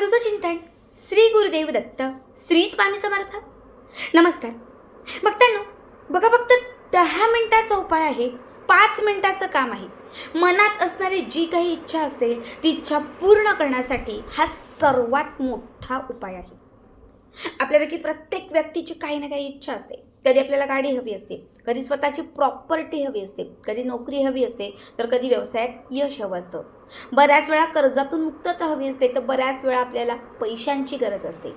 तुझं चिंतन श्री गुरुदेव दत्त श्री स्वामी समर्थ. नमस्कार. बघताना बघा फक्त दहा मिनिटाचा उपाय आहे पाच मिनिटाचं काम आहे. मनात असणारी जी काही इच्छा असेल ती इच्छा पूर्ण करण्यासाठी हा सर्वात मोठा उपाय आहे. आपल्यापैकी प्रत्येक व्यक्तीची काही ना काही इच्छा असते. कधी आपल्याला गाडी हवी असते कधी स्वतःची प्रॉपर्टी हवी असते कधी नोकरी हवी असते तर कधी व्यवसायात यश हवं असतं. बऱ्याच वेळा कर्जातून मुक्तता हवी असते तर बऱ्याच वेळा आपल्याला पैशांची गरज असते.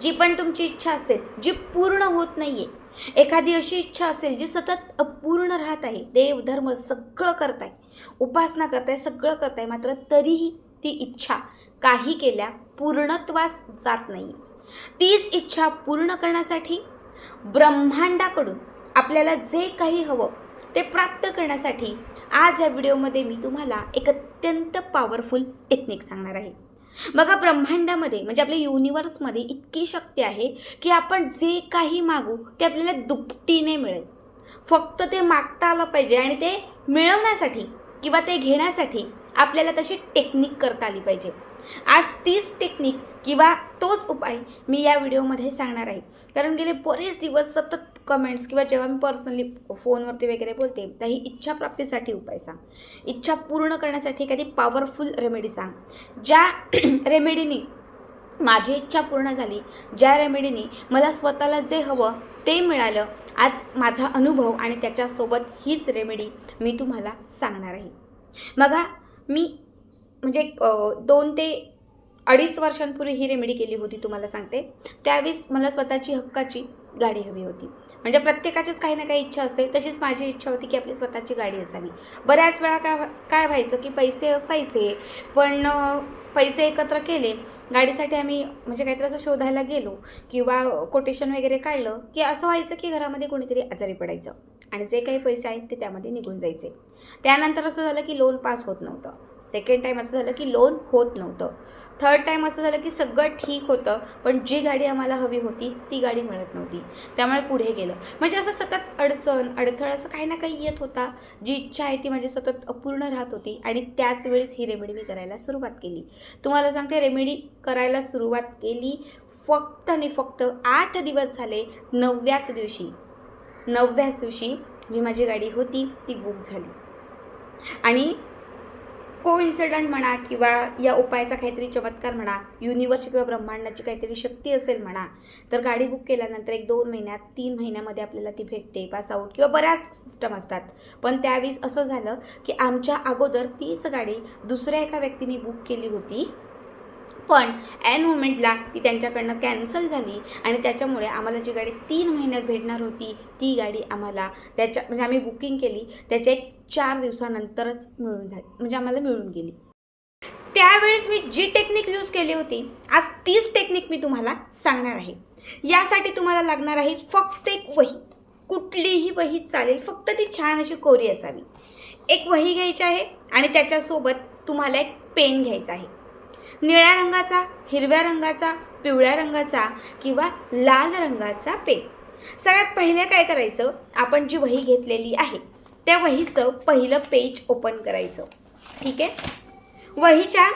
जी पण तुमची इच्छा असेल जी पूर्ण होत नाही आहे एखादी अशी इच्छा असेल जी सतत अपूर्ण राहत आहे देव धर्म सगळं करताय उपासना करताय सगळं करताय मात्र तरीही ती इच्छा काही केल्या पूर्णत्वास जात नाही. तीच इच्छा पूर्ण करण्यासाठी ब्रह्मांडाकडून आपल्याला जे काही हवं ते प्राप्त करण्यासाठी आज या व्हिडिओमध्ये मी तुम्हाला एक अत्यंत पॉवरफुल टेक्निक सांगणार आहे. बघा ब्रह्मांडामध्ये म्हणजे आपल्या युनिवर्समध्ये इतकी शक्ती आहे की आपण जे काही मागू ते आपल्याला दुपटीने मिळेल. फक्त ते मागता आलं पाहिजे आणि ते मिळवण्यासाठी किंवा ते घेण्यासाठी आपल्याला तशी टेक्निक करता आली पाहिजे. आज तीच टेक्निक किंवा तोच उपाय मी या व्हिडिओमध्ये सांगणार आहे. कारण गेले बरेच दिवस सतत कमेंट्स किंवा जेव्हा मी पर्सनली फोनवरती वगैरे बोलते तर ही इच्छा प्राप्तीसाठी उपाय सांग. इच्छा पूर्ण करण्यासाठी एखादी पॉवरफुल रेमेडी सांग. ज्या रेमेडीनी माझी इच्छा पूर्ण झाली ज्या रेमेडीने मला स्वतःला जे हवं ते मिळालं आज माझा अनुभव आणि त्याच्यासोबत हीच रेमेडी मी तुम्हाला सांगणार आहे. बघा मी म्हणजे दोन ते अडीच वर्षांपूर्वी ही रेमेडी केली होती तुम्हाला सांगते. त्यावेळेस मला स्वतःची हक्काची गाडी हवी होती. म्हणजे प्रत्येकाचीच काही ना काही इच्छा असते. तशीच माझी इच्छा होती की आपली स्वतःची गाडी असावी. बऱ्याच वेळा काय काय व्हायचं की पैसे असायचे पण पैसे एकत्र केले. गाडीसाठी आम्ही म्हणजे काहीतरी असं शोधायला गेलो किंवा कोटेशन वगैरे काढलं की असं व्हायचं की घरामध्ये कोणीतरी आजारी पडायचं. आणि जे काही पैसे आहेत ते त्यामध्ये निघून जायचे. त्यानंतर असं झालं की लोन पास होत नव्हतं. सेकंड टाईम असं झालं की लोन होत नव्हतं. थर्ड टाईम असं झालं की सगळं ठीक होतं पण जी गाडी आम्हाला हवी होती ती गाडी मिळत नव्हती. त्यामुळे पुढे गेलं. म्हणजे असं सतत अडचण अडथळ असं काही ना काही येत होता. जी इच्छा आहे ती माझी सतत अपूर्ण राहत होती आणि त्याच वेळेस ही रेमेडी मी करायला सुरुवात केली. तुम्हाला सांगते रेमेडी करायला सुरुवात केली फक्त आणि फक्त आठ दिवस झाले नवव्याच दिवशी. नवव्याच दिवशी जी माझी गाडी होती ती बुक झाली. आणि को इन्सिडंट म्हणा किंवा या उपायाचा काहीतरी चमत्कार म्हणा युनिवर्स किंवा ब्रह्मांडाची काहीतरी शक्ती असेल म्हणा तर गाडी बुक केल्यानंतर एक दोन महिन्यात तीन महिन्यामध्ये आपल्याला ती भेटते पास आऊट किंवा बऱ्याच सिस्टम असतात. पण त्यावेळेस असं झालं की आमच्या अगोदर तीच गाडी दुसऱ्या एका व्यक्तीने बुक केली होती. पण ॲन मुमेंटला ती त्यांच्याकडनं कॅन्सल झाली आणि त्याच्यामुळे आम्हाला जी गाडी तीन महिन्यात भेटणार होती ती गाडी आम्हाला त्याच्या म्हणजे आम्ही बुकिंग केली त्याच्या एक चार दिवसानंतरच मिळून झाली म्हणजे आम्हाला मिळून गेली. त्यावेळेस मी जी टेक्निक यूज केली होती आज तीच टेक्निक मी तुम्हाला सांगणार आहे. यासाठी तुम्हाला लागणार आहे फक्त एक वही. कुठलीही वही चालेल फक्त ती छान अशी कोरी असावी. एक वही घ्यायची आहे आणि त्याच्यासोबत तुम्हाला एक पेन घ्यायचा आहे. निळ्या रंगाचा हिरव्या रंगाचा पिवळ्या रंगाचा किंवा लाल रंगाचा पेन. सगळ्यात पहिले काय करायचं? आपण जी वही घेतलेली आहे त्या वहीचं पहिलं पेज ओपन करायचं. ठीक आहे? वहीच्या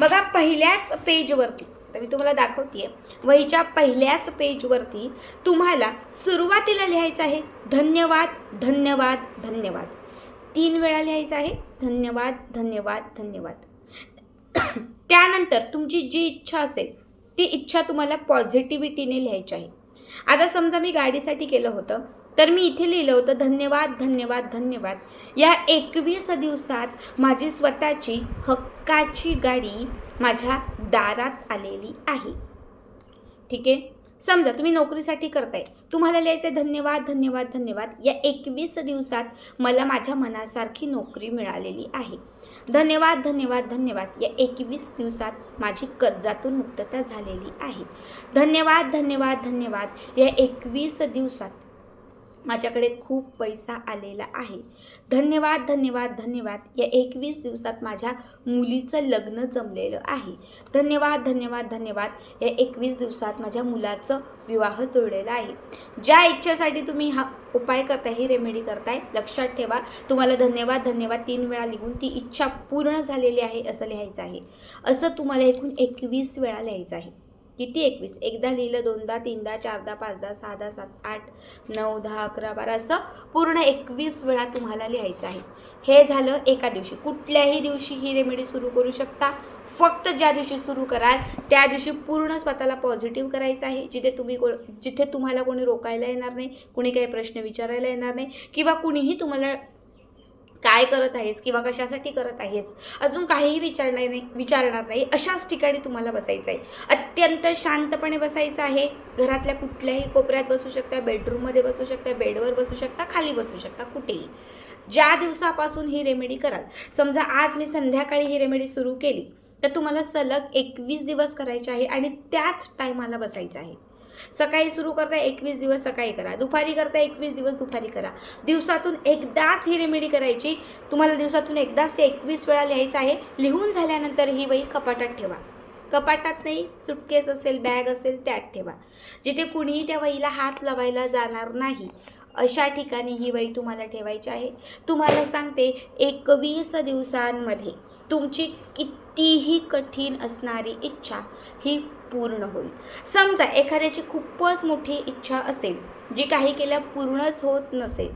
बघा पहिल्याच पेजवरती तर मी तुम्हाला दाखवते वहीच्या पहिल्याच पेजवरती तुम्हाला सुरुवातीला लिहायचं आहे धन्यवाद धन्यवाद धन्यवाद. तीन वेळा लिहायचं आहे धन्यवाद धन्यवाद धन्यवाद. त्यानंतर तुमची जी इच्छा असेल ती इच्छा तुम्हाला पॉझिटिव्हिटीने लिहायची आहे. आता समजा मी गाडीसाठी केलं होतं तर मी इथे लिहिलं होतं धन्यवाद धन्यवाद धन्यवाद. या एकवीस दिवसात माझी स्वतःची हक्काची गाडी माझ्या दारात आलेली आहे. ठीक आहे? समजा तुम्ही नोकरीसाठी करताय तुम्हाला लिहायचं आहे धन्यवाद धन्यवाद धन्यवाद. या एकवीस दिवसात मला माझ्या मनासारखी नोकरी मिळालेली आहे. धन्यवाद धन्यवाद धन्यवाद. या एकवीस दिवसात माझी कर्जातून मुक्तता झालेली आहे. धन्यवाद धन्यवाद धन्यवाद. या एकवीस दिवसात माझ्याकडे खूप पैसा आलेला आहे. धन्यवाद धन्यवाद धन्यवाद. या एकवीस दिवसात माझ्या मुलीचं लग्न जमलेलं आहे. धन्यवाद धन्यवाद धन्यवाद. या एकवीस दिवसात माझ्या मुलाचं विवाह जुळलेला आहे. ज्या इच्छेसाठी तुम्ही हा उपाय करताय ही रेमेडी करताय लक्षात ठेवा. तुम्हाला धन्यवाद धन्यवाद. तीन वेळा लिहून ती इच्छा पूर्ण झालेली आहे असं लिहायचं आहे. असं तुम्हाला एकूण एकवीस वेळा लिहायचं आहे. किती एकवीस? एकदा लिहिलं दोनदा तीनदा चारदा पाचदा सहादा सात आठ नऊ दहा अकरा बारा असं पूर्ण एकवीस वेळा तुम्हाला लिहायचं आहे. हे झालं एका दिवशी. कुठल्याही दिवशी ही रेमेडी सुरू करू शकता. फक्त ज्या दिवशी सुरू कराल त्या दिवशी पूर्ण स्वतःला पॉझिटिव्ह करायचं आहे. जिथे तुम्ही को जिथे तुम्हाला कोणी रोकायला येणार नाही कुणी काही प्रश्न विचारायला येणार नाही किंवा कुणीही तुम्हाला काय करत आहेस किंवा कशासाठी करत आहेस? अजून काहीही विचारणार नाही विचारणार नाही. अशाच ठिकाणी तुम्हाला बसायचं आहे अत्यंत शांतपणे बसायचं आहे. घरातल्या कुठल्याही कोपऱ्यात बसू शकता बेडरूममध्ये बसू शकता बेडवर बसू शकता खाली बसू शकता कुठेही. ज्या दिवसापासून ही रेमेडी कराल समजा आज मी संध्याकाळी ही रेमेडी सुरू केली तर तुम्हाला सलग एकवीस दिवस करायचे आहे आणि त्याच टायमाला बसायचं आहे. सकाळी सुरू करता एकवीस दिवस सकाळी करा. दुपारी करता एकवीस दिवस दुपारी करा. दिवसातून एकदाच ही रेमेडी करायची. तुम्हाला दिवसातून एकदाच ते एकवीस वेळा लिहायचं आहे. लिहून झाल्यानंतर ही वही कपाटात ठेवा. कपाटात नाही सुटकेस असेल बॅग असेल त्यात ठेवा. जिथे कुणीही त्या वहीला हात लावायला जाणार नाही अशा ठिकाणी ही वही तुम्हाला ठेवायची आहे. तुम्हाला सांगते एकवीस दिवसांमध्ये तुमची कितीही कठीण असणारी इच्छा ही पूर्ण होईल. समजा एखाद्याची खूपच मोठी इच्छा असेल जी काही केल्या पूर्णच होत नसेल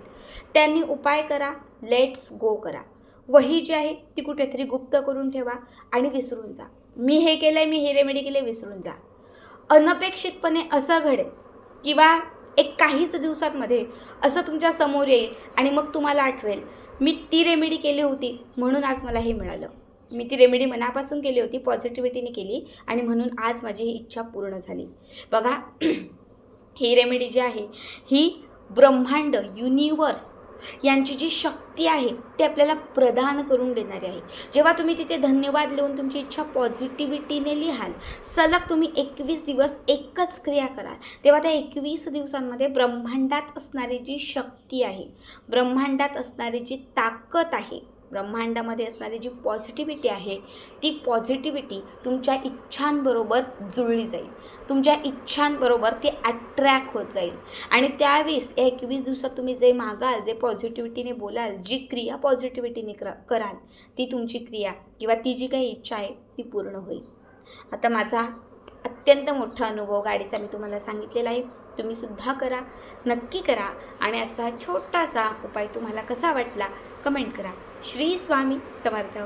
त्यांनी उपाय करा लेट्स गो करा. वही जी आहे ती कुठेतरी गुप्त करून ठेवा आणि विसरून जा. मी हे केलं आहे मी हे रेमेडी केले विसरून जा. अनपेक्षितपणे असं घडेल किंवा एक काहीच दिवसांमध्ये असं तुमच्यासमोर येईल आणि मग तुम्हाला आठवेल मी ती रेमेडी केली होती म्हणून आज मला हे मिळालं. मी ती रेमेडी मनापासून केली होती पॉझिटिव्हिटीने केली आणि म्हणून आज माझी ही इच्छा पूर्ण झाली. बघा ही रेमेडी जी आहे ही ब्रह्मांड युनिवर्स यांची जी शक्ती आहे ती आपल्याला प्रदान करून देणारी आहे. जेव्हा तुम्ही तिथे धन्यवाद लिहून तुमची इच्छा पॉझिटिव्हिटीने लिहाल सलग तुम्ही एकवीस दिवस एकच क्रिया कराल. तेव्हा त्या एकवीस दिवसांमध्ये ब्रह्मांडात असणारी जी शक्ती आहे ब्रह्मांडात असणारी जी ताकद आहे ब्रह्मांडामध्ये असणारी जी पॉझिटिव्हिटी आहे ती पॉझिटिव्हिटी तुमच्या इच्छांबरोबर जुळली जाईल. तुमच्या इच्छांबरोबर ती अट्रॅक्ट होत जाईल. आणि त्यावेळेस या एकवीस दिवसात तुम्ही जे मागाल जे पॉझिटिव्हिटीने बोलाल जी क्रिया पॉझिटिव्हिटीने क्र कराल ती तुमची क्रिया किंवा ती जी काही इच्छा आहे ती पूर्ण होईल. आता माझा अत्यंत मोठा अनुभव गाडीचा मी तुम्हाला सांगितलेला आहे. तुम्ही सुद्धा करा नक्की करा आणि आजचा छोटासा उपाय तुम्हाला कसा वाटला कमेंट करा. श्री स्वामी समर्थ.